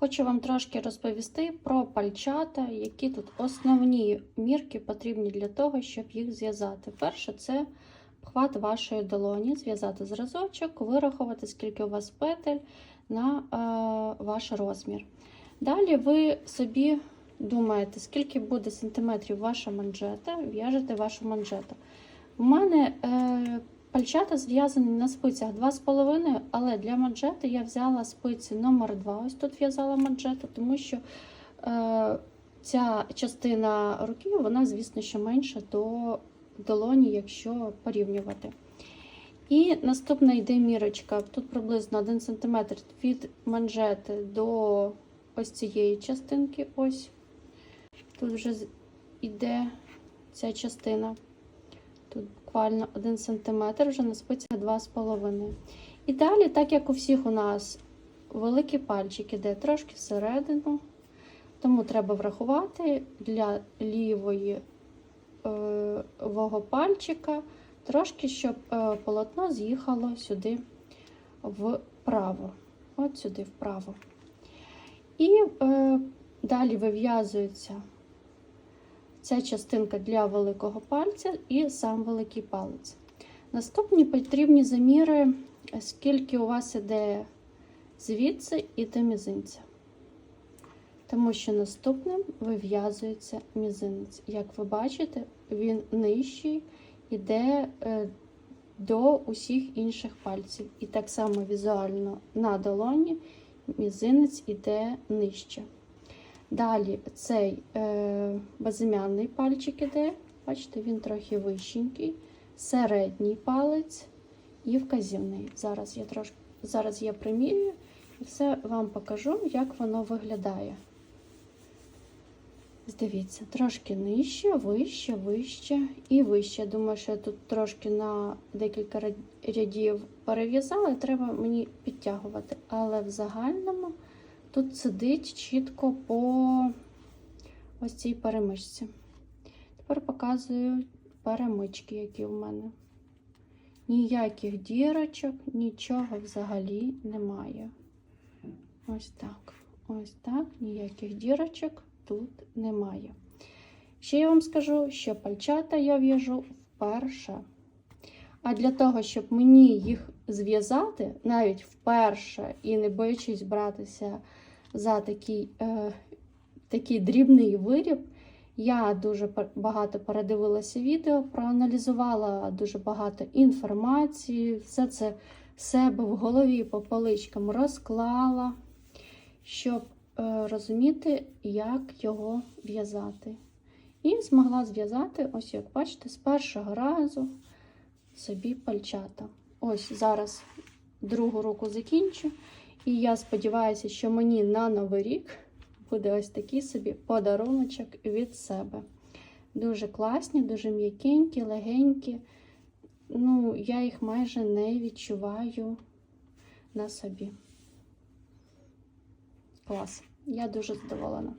Хочу вам трошки розповісти про пальчата, які тут основні мірки потрібні для того, щоб їх зв'язати. Перше, це обхват вашої долоні, зв'язати зразочок, вирахувати, скільки у вас петель на е, ваш розмір. Далі ви собі думаєте, скільки буде сантиметрів ваша манжета, в'яжете вашу манжету. У мене е, пальчата зв'язані на спицях 2,5, але для манжети я взяла спиці номер 2 Ось тут в'язала манжету, тому що е, ця частина руки, вона, звісно, що менша до долоні, якщо порівнювати. І наступна йде мірочка. Тут приблизно 1 см від манжети до ось цієї частинки. Ось. Тут вже йде ця частина. Буквально 1 см, вже на спицях 2,5. І далі, так як у всіх у нас великий пальчик іде трошки всередину, тому треба врахувати для лівої е, вого пальчика трошки, щоб е, полотно з'їхало сюди вправо. От сюди вправо. І е, далі вив'язується ця частинка для великого пальця і сам великий палець. Наступні потрібні заміри, скільки у вас іде звідси і до мізинця. Тому що наступним вив'язується мізинець. Як ви бачите, він нижчий іде е, до усіх інших пальців. І так само візуально на долоні мізинець іде нижче. Далі цей е, безім'яний пальчик іде, бачите, він трохи вищенький, середній палець і вказівний. Зараз я трошки зараз я примірюю і все вам покажу, як воно виглядає. Дивіться, трошки нижче, вище, вище і вище. Думаю, що я тут трошки на декілька рядів перев'язала, треба мені підтягувати. Але в загальному тут сидить чітко по ось цій перемичці. Тепер показую перемички, які в мене. Ніяких дірочок, нічого взагалі немає. Ось так. Ось так, ніяких дірочок тут немає. Ще я вам скажу, що пальчата я в'яжу вперше. А для того, щоб мені їх зв'язати, навіть вперше і не боячись братися за такий, е, такий дрібний виріб, я дуже багато передивилася відео, проаналізувала дуже багато інформації, все це себе в голові по поличкам розклала, щоб е, розуміти, як його в'язати. І змогла зв'язати, ось як бачите, з першого разу собі пальчата. Ось зараз другу руку закінчу. І я сподіваюся, що мені на Новий рік буде ось такий собі подаруночок від себе. Дуже класні, дуже м'якенькі, легенькі. Ну, я їх майже не відчуваю на собі. Клас. Я дуже задоволена.